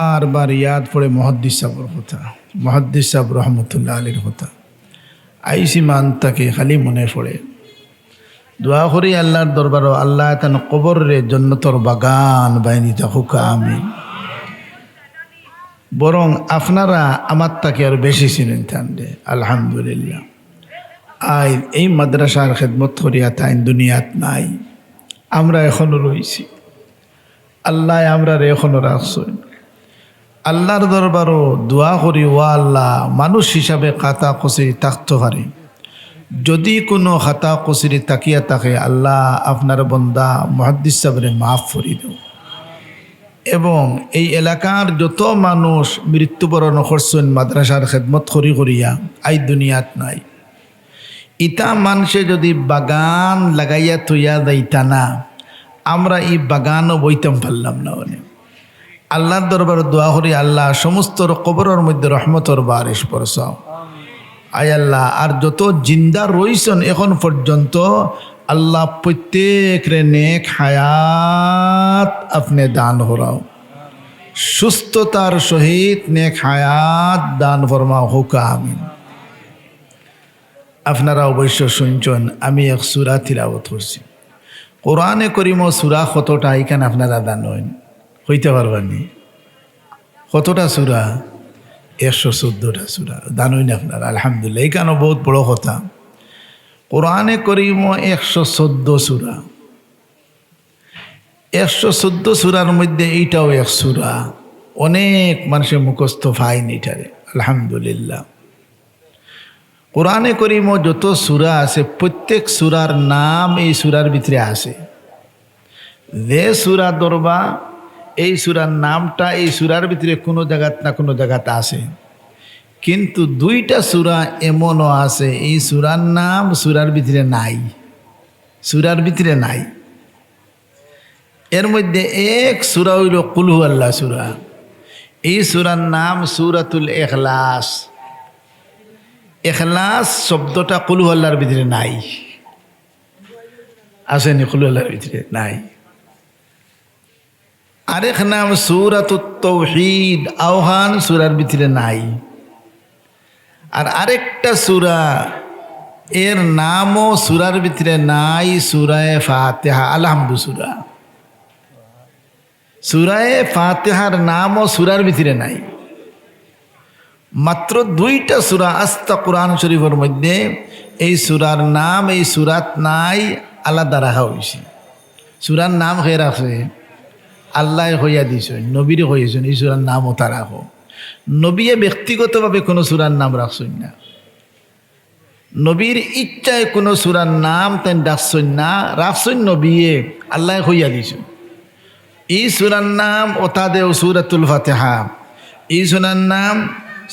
বারবার ইয়াদ পড়ে মহাদ্দিস সাবর কথা, মহাদ্দিস সাব রহমতুল্লাহ আলীর কথা। আইসি মান তাকে খালি মনে পড়ে। দোয়া করি আল্লাহর দরবারও আল্লাহ তান কবর রে জন্নতর বাগান বাইনি হুকা আমি বরং আপনারা আমার তাকে আর বেশি চিনেন থানবে আলহামদুলিল্লাহ। আই, এই মাদ্রাসার খেদমত করিয়া তাই দুনিয়াত নাই। আমরা এখনও রয়েছি আল্লাহ আমরা এখনও রাখছেন আল্লাহর দরবারও দোয়া করি, ও আল্লাহ, মানুষ হিসাবে খাতা কচুরি থাকতে পারে। যদি কোনো খাতা কচুরি তাকিয়া থাকে, আল্লাহ আপনার বন্দা মহাদ্দিস সাবরে মাফ করি দেও। এবং এই এলাকার যত মানুষ মৃত্যুবরণ করছেন, মাদ্রাসার খেদমত করি করিয়া, আই দুনিয়াত নাই। ইটা মানুষে যদি বাগান লাগাইয়া থইয়া যাইতা না আমরা এই বাগানও বইতাম পারলাম না অনেক। আল্লাহর দরবার দোয়া করি, আল্লাহ সমস্ত কবরের মধ্যে রহমতর বারিশ পরসাও আয় আল্লাহ, আর যত জিন্দা রইছেন এখন পর্যন্ত, আল্লাহ প্রত্যেক রে নেক হায়াত আপনি দান হরাও সুস্থতার সহিত নেক হায়াত দান ফরমা হুকা, আমিন। আপনারা অবশ্য শুনছেন, আমি এক সুরা তিলাবত করছি। কোরআনে করিম সুরা কতটা এখানে আপনারা জানেন। হইতে পারবানি কতটা সুরা? একশো চোদ্দোটা সুরা। না আপনারা, আলহামদুলিল্লাহ। এইখানে বহুত বড় কথা। কোরআনে করিম একশো চোদ্দ সুরা। একশো চোদ্দ সুরার মধ্যে এইটাও এক সুরা। অনেক মানুষের মুখস্থ ফাইন এটারে, আলহামদুলিল্লাহ। কোরআনে করিম যত সুরা আছে, প্রত্যেক সুরার নাম এই সুরার ভিতরে আছে। যে সুরা দরবা এই সুরার নামটা এই সুরার ভিতরে কোনো জায়গাত না কোনো জায়গাতে আছে। কিন্তু দুইটা সুরা এমনও আছে, এই সুরার নাম সুরার ভিতরে নাই। সুরার ভিতরে নাই। এর মধ্যে এক সুরা হইল কুলহু আল্লাহ সুরা। এই সুরার নাম সুরাতুল এখলাস। এখলাস শব্দটা কুলু আল্লাহর ভিতরে নাই। আসেনি কুলু আল্লাহর ভিতরে নাই। আরেক নাম সুরাত তৌহিদ আহ্বান সুরার ভিতরে নাই। আর আরেকটা সুরা, এর নামও সুরার ভিতরে নাই, সুরায় ফাতেহা আলহামদু সুরা সুরায় ফাতেহার নামও সুরার ভিতরে নাই। মাত্র দুইটা সুরা আস্তা কোরআন শরীফের মধ্যে এই সুরার নাম, এই সুরাত নাই, আলাদা রাখা হয়েছে। সুরার নাম হয়ে রাখছে। আল্লাহ হইয়া দিছেন, নবীরে হইয়াছেন এই সুরার নামও তা রাখো নবীয়ে ব্যক্তিগতভাবে কোনো সুরার নাম রাখছেন না। নবীর ইচ্ছায় কোনো সুরার নাম তেন ডাকছেন না, রাখছেন নবীয়ে আল্লাহ হইয়া দিছেন। এই সুরার নাম ওতা দেও সুরাতুল ফাতেহা। এই সুরার নাম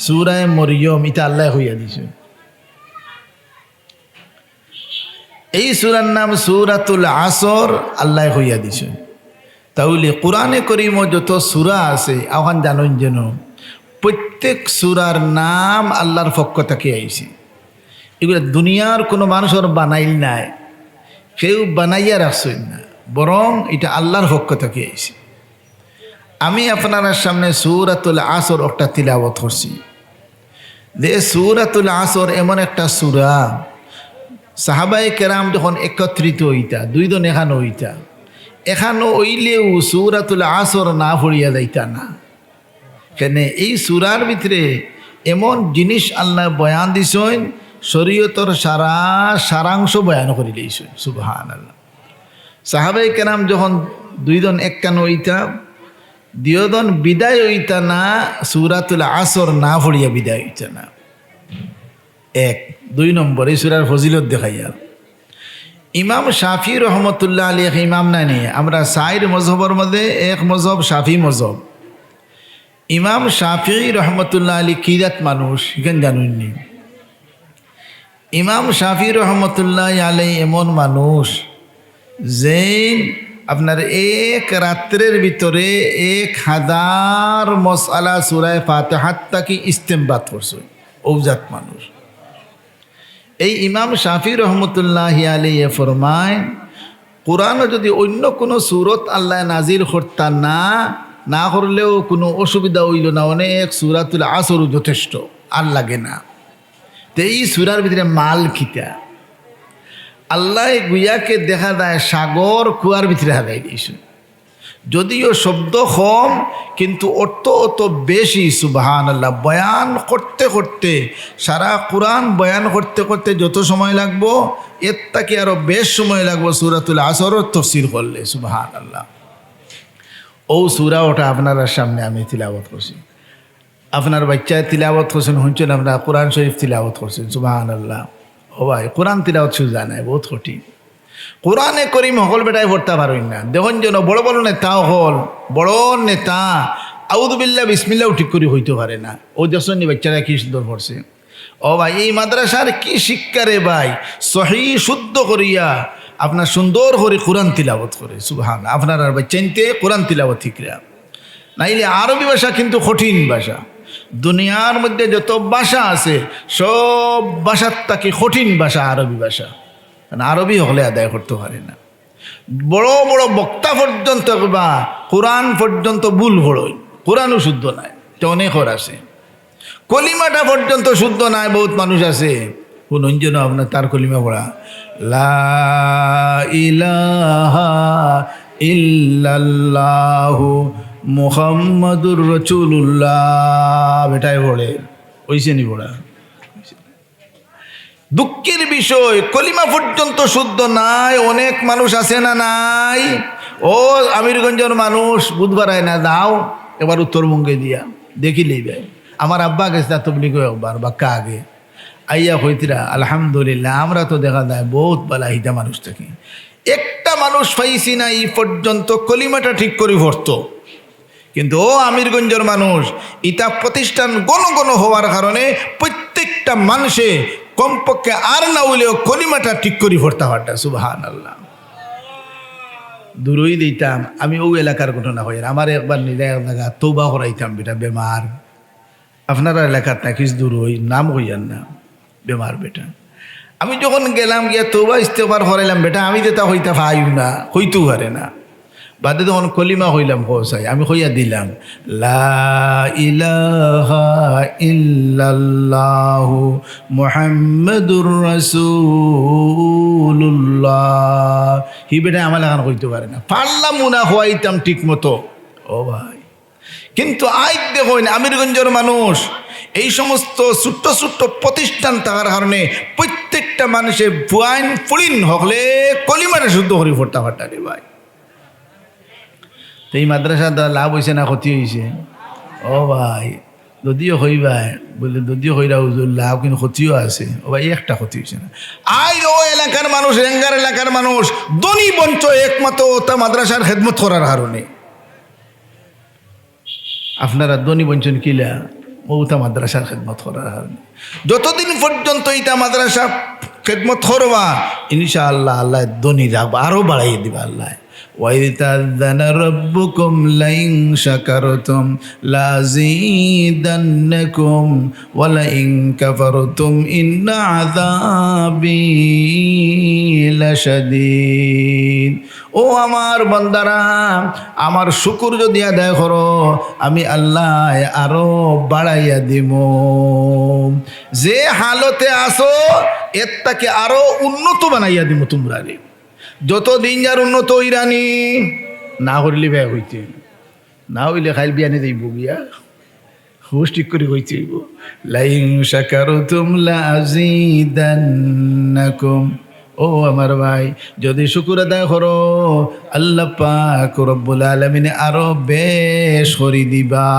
সুরায় মরিয়ম, এটা আল্লাহ হইয়া দিছে এই সুরার নাম সুরাতুল আসর আল্লাহ হইয়া দিছে তাহলে কোরআনে করিম যত সুরা আছে, আহ্বান জানুন যেন প্রত্যেক সুরার নাম আল্লাহর পক্ষ থেকে আইছে। এগুলো দুনিয়ার কোনো মানুষের বানাইল নাই, কেউ বানাইয়া রাখছেন না, বরং এটা আল্লাহর পক্ষ থেকে আইছে। আমি আপনার সামনে সুরাতুল আসর একটা তিলাবত করছি। যে সুরাতুল আসর এমন একটা সুরা সাহাবাই কেরাম যখন একত্রিত হইতা, দুইজন এখানো হইতা এখানো হইলেও সুরাতুল আসর না ভরিয়া যাইতা না। কেন এই সুরার ভিতরে এমন জিনিস আল্লাহ বয়ান দিছেন, শরীয়তর সারা সারাংশ বয়ান করে দিয়েছেন সুবহান আল্লাহ সাহাবাই কেরাম যখন দুইজন একখান হইতা দিয়দন বিদায় হইতা না, সুরাতুল আসর না ভরিয়া বিদায় হইতা না। এক, দুই নম্বর, এই সুরার ফজিলত দেখাইয়া। ইমাম শাফি রহমতুল্লাহ আলী এক ইমাম নাই নিয়ে আমরা সাইর মজহবর মধ্যে এক মজহব শাফি মজহব। ইমাম শাফি রহমতুল্লাহ আলী কিরাত মানুষ? এখানে জানুননি ইমাম শাফি রহমতুল্লাহ আলী এমন মানুষ যে আপনার এক রাত্রের ভিতরে এক হাজার মশালা সুরায় ফাতেহাত তাকে ইস্তেমবাদ করছে। ঔজাত মানুষ। এই ইমাম শাফি রহমতুল্লাহ আলী ফরমায় কোরআনও যদি অন্য কোনো সুরত আল্লাহ নাজির করতা না না করলেও কোনো অসুবিধা হইল না, অনেক সুরাতুল আসরও যথেষ্ট, আর লাগে না। তো এই সুরার ভিতরে মাল খিতা আল্লাহ গুইয়াকে দেখা যায় সাগর কুয়ার ভিতরে হারাই দিয়েছে। যদিও শব্দ কম, কিন্তু অত অত বেশি সুবাহান আল্লাহ বয়ান করতে করতে, সারা কোরআন বয়ান করতে করতে যত সময় লাগবো, এর তাকে আরও বেশ সময় লাগবো সুরাতুল আসরও তফসিল করলে সুবাহান আল্লাহ ও সুরা, ওটা আপনার সামনে আমি তিলাবত করছি। আপনার বাচ্চায় তিলাবত করছেন, শুনছেন আপনার? কোরআন শরীফ তিলাবত করছেন সুবাহান আল্লাহ ও ভাই, কোরআন তিলাবত শুধু জানায়, বহুত কঠিন। কোরআনে করিম হকল বেটায় পড়তে পারেন না। দেখুন যেন বড় বড় নেতাও হল বড় নেতা আউদুবিল্লা বিসমিল্লাও ঠিক করে হইতে পারে না। ও দেখছেন বাচ্চারা কি সুন্দর পড়ছে। ও ভাই, এই মাদ্রাসার কি শিক্ষা রে ভাই? সহি শুদ্ধ করিয়া আপনার সুন্দর করে কোরআন তিলাবত করে সুবহান আপনার আর ভাই চিনতে কোরআন তিলাবত ঠিকরা নাইলে আরবি ভাষা কিন্তু কঠিন ভাষা। দুনিয়ার মধ্যে যত ভাষা আছে, সব ভাষার তাকে কঠিন ভাষা আরবি ভাষা। কারণ আরবি হলে আদায় করতে পারে না। বড় বড় বক্তা পর্যন্ত বা কোরআন পর্যন্ত ভুল বড়ই কোরআনও শুদ্ধ নাই তো অনেকর আছে। কলিমাটা পর্যন্ত শুদ্ধ নাই, বহুত মানুষ আছে। কোন যেন আপনার তার কলিমা পড়া। লা ইলাহা ইল্লাল্লাহু মুহাম্মাদুর রসুল্লাহ বেটাই পড়ে। ওইসে নি পড়া। দুঃখের বিষয়, কলিমা পর্যন্ত শুদ্ধ নাই, অনেক মানুষ আছে না নাই? ও আমিরগঞ্জের মানুষ, বুধবার না, দাও, এবার উত্তরবঙ্গে দিয়া দেখিলেই ভাই আমার আব্বা গেছে, তা তবলিগ একবার বাক্কা আগে আইয়া হইতিরা আলহামদুলিল্লাহ, আমরা তো দেখা যায়, বহুত বেলা হিতা মানুষ থাকি। একটা মানুষ পাইছি না, এই পর্যন্ত কলিমাটা ঠিক করে ভরতো। কিন্তু ও আমিরগঞ্জের মানুষ ইতা প্রতিষ্ঠান গণ গণ হওয়ার কারণে প্রত্যেকটা মানুষে কমপক্ষে আর না হইলেও কলিমাটা ঠিক করি ভরতে পারটা সুবাহান আল্লাহ দূরই দিতাম, আমি ও এলাকার ঘটনা হই আমার একবার নিজে এক জায়গা তৌবা করাইতাম, বেটা বেমার। আপনারা এলাকার নাকিস দূর হই, নাম হইয়ান না, বেমার বেটা। আমি যখন গেলাম, গিয়া তৌবা ইস্তেফার করাইলাম, বেটা, আমি যেটা হইতা ভাইও না, হইতেও পারে না। বাদে তখন কলিমা হইলাম হোসাই আমি হইয়া দিলাম, লা ইলাহা ইল্লাল্লাহু মুহাম্মাদুর রাসূলুল্লাহ। হি বেটা আমার লাগান কইতে পারে না। পারলাম না, হওয়াইতাম ঠিক মতো ও ভাই। কিন্তু আজ দেখুন, আমিরগঞ্জের মানুষ, এই সমস্ত ছোট্ট ছোট্ট প্রতিষ্ঠান থাকার কারণে প্রত্যেকটা মানুষের ফুয়াইন ফুড়িন হকলে কলিমারে শুদ্ধ করি ফোরতা ফাটা রে ভাই। তো এই মাদ্রাসা লাভ হয়েছে না ক্ষতি হয়েছে ও ভাই, যদিও হইবাই, বলে যদিও হইরা হুজুর, লাভ কিন্তু ক্ষতিও আছে। ও ভাই, একটা ক্ষতি হয়েছে না। আই ও এলাকার মানুষ রেঙ্গার এলাকার মানুষ দনি বঞ্চ একমাত্র তা মাদ্রাসার খেদমত করার কারণে। আপনারা দনি বঞ্চন কিলা ওটা মাদ্রাসার খেদমত করার কারণে। যতদিন পর্যন্ত এইটা মাদ্রাসা খেদমত করবা, ইনশাআল্লাহ আল্লাহ দনি রাখবা আরও বাড়াইয়ে দিবা আল্লাহ। وإذ تأذن ربكم لئن شكرتم لأزيدنكم ولئن كفرتم إن عذابي لشديد ও আমার বন্দারা আমার শুকুর যদি আদায় করো আমি আল্লাহ আরো বাড়াইয়া দিব যে হালতে আসো এর তাকে আরো উন্নত বানাইয়া দিব তোমরা রে যত দিন যার উন্নত ইরানি না হইলে ব্যয় হইতে না হইলে খাইল বিয়ানে যাইব বিয়া। হুশ ঠিক করে হইতে লাইং সাকারো তুমলা ও আমার ভাই, যদি শুকুর আদায় করো, আল্লাহ পাক রব্বুল আলমিনে আরও বেশ করি দিবা।